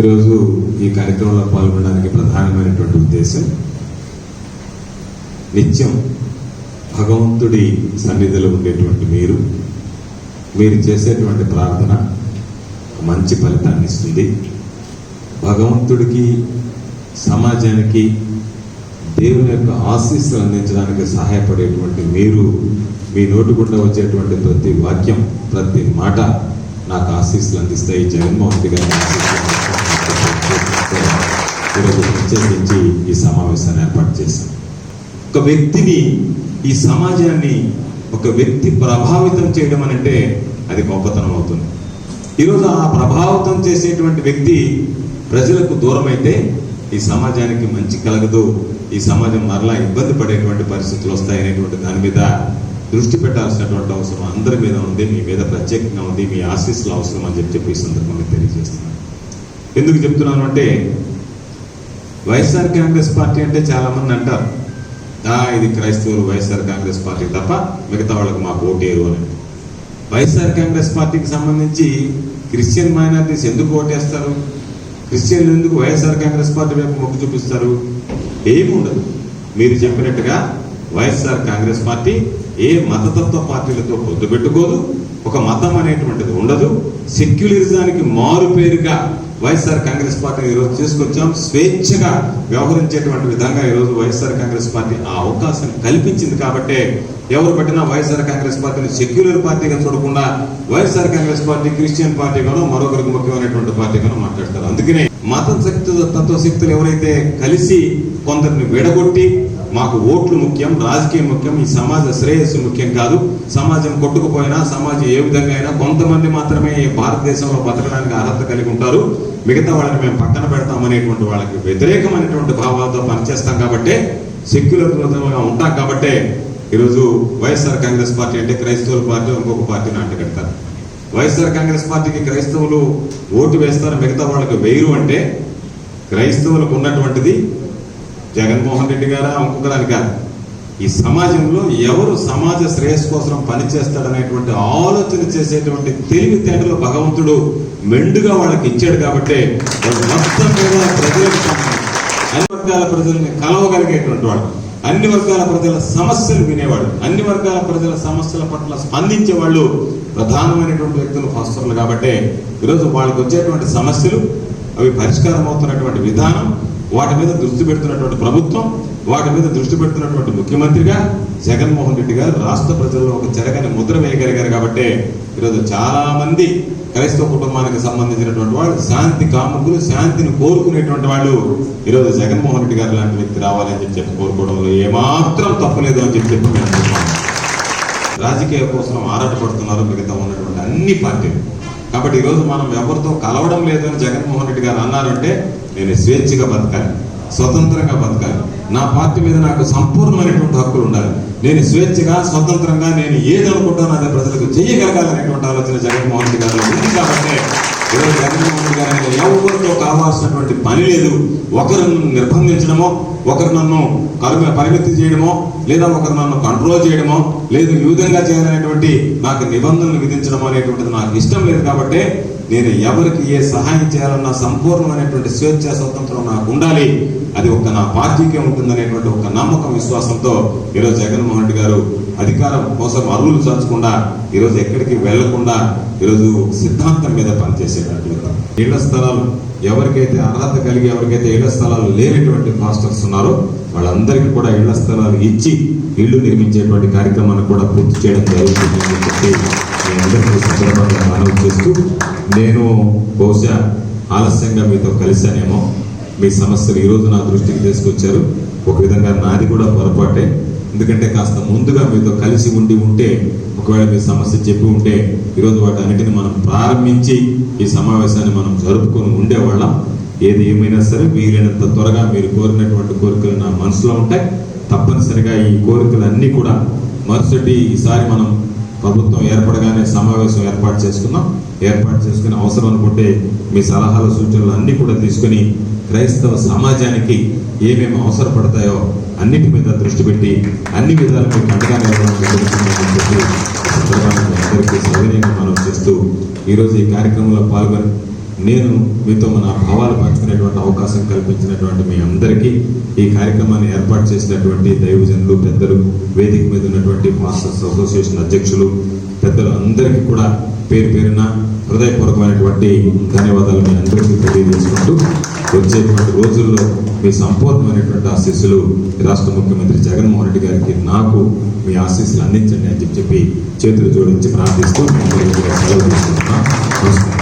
ఈరోజు ఈ కార్యక్రమంలో పాల్గొనడానికి ప్రధానమైనటువంటి ఉద్దేశం నిత్యం భగవంతుడి సన్నిధిలో ఉండేటువంటి మీరు మీరు చేసేటువంటి ప్రార్థన మంచి ఫలితాన్ని ఇస్తుంది. భగవంతుడికి సమాజానికి దేవుని యొక్క ఆశీస్సులు అందించడానికి సహాయపడేటువంటి మీరు మీ నోటి గుండా వచ్చేటువంటి ప్రతి వాక్యం ప్రతి మాట నాకు ఆశీస్సులు అందిస్తాయి. జగన్మోహన్ రెడ్డి గారి ఆశీస్సులు ఈరోజు ప్రత్యేకించి ఈ సమావేశాన్ని ఏర్పాటు చేశాం. ఒక వ్యక్తిని ఈ సమాజాన్ని ఒక వ్యక్తి ప్రభావితం చేయడం అనంటే అది గొప్పతనం అవుతుంది. ఈరోజు ఆ ప్రభావితం చేసేటువంటి వ్యక్తి ప్రజలకు దూరం అయితే ఈ సమాజానికి మంచి కలగదు ఈ సమాజం మరలా ఇబ్బంది పడేటువంటి పరిస్థితులు వస్తాయనేటువంటి దాని మీద దృష్టి పెట్టాల్సినటువంటి అవసరం అందరి మీద ఉంది మీ మీద ప్రత్యేకంగా ఉంది మీ ఆశీస్సులు అవసరం అని చెప్పి చెప్పి ఈ సందర్భంగా తెలియజేస్తున్నాను. ఎందుకు చెప్తున్నాను అంటే వైఎస్ఆర్ కాంగ్రెస్ పార్టీ అంటే చాలా మంది అంటారు "ఆ, ఇది క్రైస్తవులు వైఎస్ఆర్ కాంగ్రెస్ పార్టీ తప్ప మిగతా వాళ్ళకి మాకు ఓటేరు అని. వైఎస్ఆర్ కాంగ్రెస్ పార్టీకి సంబంధించి క్రిస్టియన్ మైనారిటీస్ ఎందుకు ఓటేస్తారు? క్రిస్టియన్లు ఎందుకు వైఎస్ఆర్ కాంగ్రెస్ పార్టీ వైపు మొగ్గు చూపిస్తారు? ఏమి ఉండదు. మీరు చెప్పినట్టుగా వైఎస్ఆర్ కాంగ్రెస్ పార్టీ ఏ మతతత్వ పార్టీలతో పొద్దు పెట్టుకోదు. ఒక మతం అనేటువంటిది ఉండదు. సెక్యులరిజానికి మారు పేరుగా వైఎస్ఆర్ కాంగ్రెస్ పార్టీ ఈరోజు తీసుకొచ్చాం. స్వేచ్ఛగా వ్యవహరించేటువంటి విధంగా ఈరోజు వైఎస్ఆర్ కాంగ్రెస్ పార్టీ ఆ అవకాశం కల్పించింది కాబట్టే ఎవరు పెట్టినా వైఎస్ఆర్ కాంగ్రెస్ పార్టీని సెక్యులర్ పార్టీగా చూడకుండా వైఎస్ఆర్ కాంగ్రెస్ పార్టీ క్రిస్టియన్ పార్టీగాను మరొకరికి ముఖ్యమైనటువంటి పార్టీగాను మాట్లాడతారు. అందుకనే మత శక్తి తత్వ శక్తులు ఎవరైతే కలిసి కొందరిని విడగొట్టి మాకు ఓట్లు ముఖ్యం రాజకీయం ముఖ్యం ఈ సమాజ శ్రేయస్సు ముఖ్యం కాదు. సమాజం కొట్టుకుపోయినా సమాజం ఏ విధంగా అయినా కొంతమంది మాత్రమే ఈ భారతదేశంలో బతకడానికి అర్హత కలిగి ఉంటారు. మిగతా వాళ్ళని మేము పక్కన పెడతామనేటువంటి వాళ్ళకి వ్యతిరేకమైనటువంటి భావాలతో పనిచేస్తాం కాబట్టే సెక్యులర్గా ఉంటాం కాబట్టే ఈరోజు వైఎస్ఆర్ కాంగ్రెస్ పార్టీ అంటే క్రైస్తవుల పార్టీ ఇంకొక పార్టీని అంటగడతారు వైఎస్ఆర్ కాంగ్రెస్ పార్టీకి క్రైస్తవులు ఓటు వేస్తారు మిగతా వాళ్ళకి వేయరు అంటే క్రైస్తవులకు ఉన్నటువంటిది జగన్మోహన్ రెడ్డి గారా ఇంకొకరాని కాదు ఈ సమాజంలో ఎవరు సమాజ శ్రేయస్సు కోసం పనిచేస్తాడనేటువంటి ఆలోచన చేసేటువంటి తెలివితేటలు భగవంతుడు మెండుగా వాళ్ళకి ఇచ్చాడు కాబట్టి మొత్తం మీద ప్రజలకు అన్ని వర్గాల ప్రజల్ని కలవగలిగేటువంటి వాడు. అన్ని వర్గాల ప్రజల సమస్యలు వినేవాడు. అన్ని వర్గాల ప్రజల సమస్యల పట్ల స్పందించే వాళ్ళు ప్రధానమైనటువంటి వ్యక్తులు ఫాస్టర్లు కాబట్టి ఈరోజు వాళ్ళకి వచ్చేటువంటి సమస్యలు అవి పరిష్కారం అవుతున్నటువంటి విధానం వాటి మీద దృష్టి పెడుతున్నటువంటి ప్రభుత్వం వాటి మీద దృష్టి పెడుతున్నటువంటి ముఖ్యమంత్రిగా జగన్మోహన్ రెడ్డి గారు రాష్ట్ర ప్రజల్లో ఒక చెరగని ముద్ర వేయగలిగారు కాబట్టి ఈరోజు చాలామంది క్రైస్తవ కుటుంబానికి సంబంధించినటువంటి వాళ్ళు శాంతి కాముకులు శాంతిని కోరుకునేటువంటి వాళ్ళు ఈరోజు జగన్మోహన్ రెడ్డి గారు లాంటి వ్యక్తి రావాలని చెప్పి చెప్పి కోరుకోవడంలో ఏమాత్రం తప్పలేదు అని చెప్పి చెప్పి రాజకీయ కోసం ఆరాటపడుతున్నారు మిగతా ఉన్నటువంటి అన్ని పార్టీలు. కాబట్టి ఈరోజు మనం ఎవరితో కలవడం లేదు అని జగన్మోహన్ రెడ్డి గారు అన్నారంటే నేను స్వేచ్ఛగా బతకాలి స్వతంత్రంగా బతకాలి. నా పార్టీ మీద నాకు సంపూర్ణమైనటువంటి హక్కులు ఉండాలి. నేను స్వేచ్ఛగా స్వతంత్రంగా నేను ఏది అనుకుంటానో అదే ప్రజలకు చేయగలగాలనేటువంటి ఆలోచన జగన్మోహన్ రెడ్డి గారు ఉంది కాబట్టి ఈరోజు జగన్మోహన్ రెడ్డి గారికి ఎవరితో కావాల్సినటువంటి పని లేదు. ఒకరు నిర్బంధించడమో ఒకరు నన్ను కరుమ పరిమితి చేయడమో లేదా ఒకరు నన్ను కంట్రోల్ చేయడమో లేదు ఈ విధంగా చేయాలనేటువంటి నాకు నిబంధనలు విధించడం అనేటువంటిది నాకు ఇష్టం లేదు కాబట్టి నేను ఎవరికి ఏ సహాయం చేయాలన్నా సంపూర్ణమైనటువంటి స్వేచ్ఛ స్వతంత్రం నాకు ఉండాలి. అది ఒక నా పార్టీకే ఉంటుందనేటువంటి ఒక నమ్మకం విశ్వాసంతో ఈరోజు జగన్మోహన్ రెడ్డి గారు అధికారం కోసం అరువులు చాచకుండా ఈరోజు ఎక్కడికి వెళ్ళకుండా ఈరోజు సిద్ధాంతం మీద పనిచేసేటట్లు ఇళ్ళ స్థలాలు ఎవరికైతే అర్హత కలిగి ఎవరికైతే ఇళ్ళ స్థలాలు లేనటువంటి మాస్టర్స్ ఉన్నారో వాళ్ళందరికీ కూడా ఇళ్ళ స్థలాలు ఇచ్చి ఇళ్ళు నిర్మించేటువంటి కార్యక్రమాన్ని కూడా పూర్తి చేయడం జరుగుతుందని చెప్పి అందరికీ సందర్భంగా మనవి చేస్తూ నేను బహుశా ఆలస్యంగా మీతో కలిశానేమో. మీ సమస్యలు ఈరోజు నా దృష్టికి తీసుకొచ్చారు. ఒక విధంగా నాది కూడా పొరపాటే. ఎందుకంటే కాస్త ముందుగా మీతో కలిసి ఉండి ఉంటే ఒకవేళ మీ సమస్య చెప్పి ఉంటే ఈరోజు వాటి అన్నిటిని మనం ప్రారంభించి ఈ సమావేశాన్ని మనం జరుపుకొని ఉండేవాళ్ళం. ఏది ఏమైనా సరే వీలైనంత త్వరగా మీరు కోరినటువంటి కోరికలు నా మనసులో ఉంటాయి. తప్పనిసరిగా ఈ కోరికలన్నీ కూడా మరుసటి ఈసారి మనం ప్రభుత్వం ఏర్పడగానే సమావేశం ఏర్పాటు చేసుకున్నాం ఏర్పాటు చేసుకుని అవసరం అనుకుంటే మీ సలహాలు సూచనలు అన్నీ కూడా తీసుకుని క్రైస్తవ సమాజానికి ఏమేమి అవసరపడతాయో అన్నిటి మీద దృష్టి పెట్టి అన్ని విధాలు అండగా అందరికీ మనం చేస్తూ ఈరోజు ఈ కార్యక్రమంలో పాల్గొని నేను మీతో మన భావాలు పంచుకునేటువంటి అవకాశం కల్పించినటువంటి మీ అందరికీ ఈ కార్యక్రమాన్ని ఏర్పాటు చేసినటువంటి దైవజనులు పెద్దలు వేదిక మీద ఉన్నటువంటి మాస్టర్స్ అసోసియేషన్ అధ్యక్షులు పెద్దలు అందరికీ కూడా పేరు పేరున హృదయపూర్వకమైనటువంటి ధన్యవాదాలు మీ అందరికీ తెలియజేసుకుంటూ వచ్చేటువంటి రోజుల్లో మీ సంపూర్ణమైనటువంటి ఆశీస్సులు రాష్ట్ర ముఖ్యమంత్రి జగన్మోహన్ రెడ్డి గారికి నాకు మీ ఆశీస్సులు అందించండి అని చెప్పి చెప్పి చేతులు జోడించి ప్రార్థిస్తూ సెలవు తీసుకుంటున్నాను నమస్కారం.